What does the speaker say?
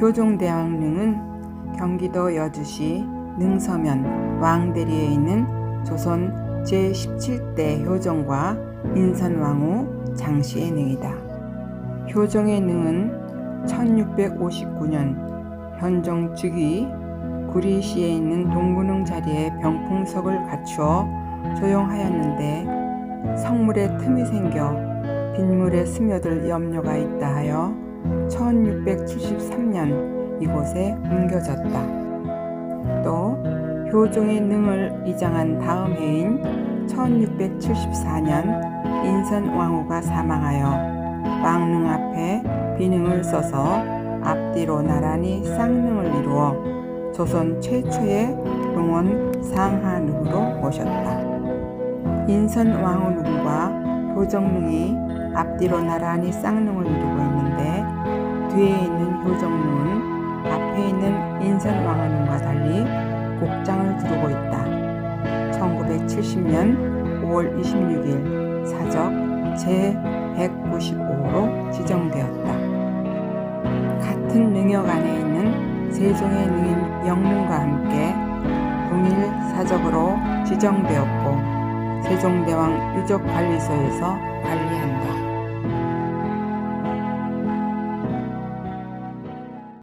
효종대왕릉은 경기도 여주시 능서면 왕대리에 있는 조선 제17대 효종과 인선왕후 장씨의 능이다. 효종의 능은 1659년 현종 즉위 구리시에 있는 동구릉 자리에 병풍석을 갖추어 조용하였는데 성물에 틈이 생겨 빗물에 스며들 염려가 있다 하여 1673년 이곳에 옮겨졌다. 또 효종의 능을 이장한 다음 해인 1674년 인선 왕후가 사망하여 왕릉 앞에 비능을 써서 앞뒤로 나란히 쌍릉을 이루어 조선 최초의 동원 상하릉으로 모셨다. 인선 왕후릉과 효정릉이 앞뒤로 나란히 쌍릉을 이루고 있는데 뒤에 있는 효정릉은 앞에 있는 인선왕후릉과 달리 곡장을 두르고 있다. 1970년 5월 26일 사적 제195호로 지정되었다. 같은 능역 안에 있는 세종의 능인 영릉과 함께 동일 사적으로 지정되었고 세종대왕 유적관리소에서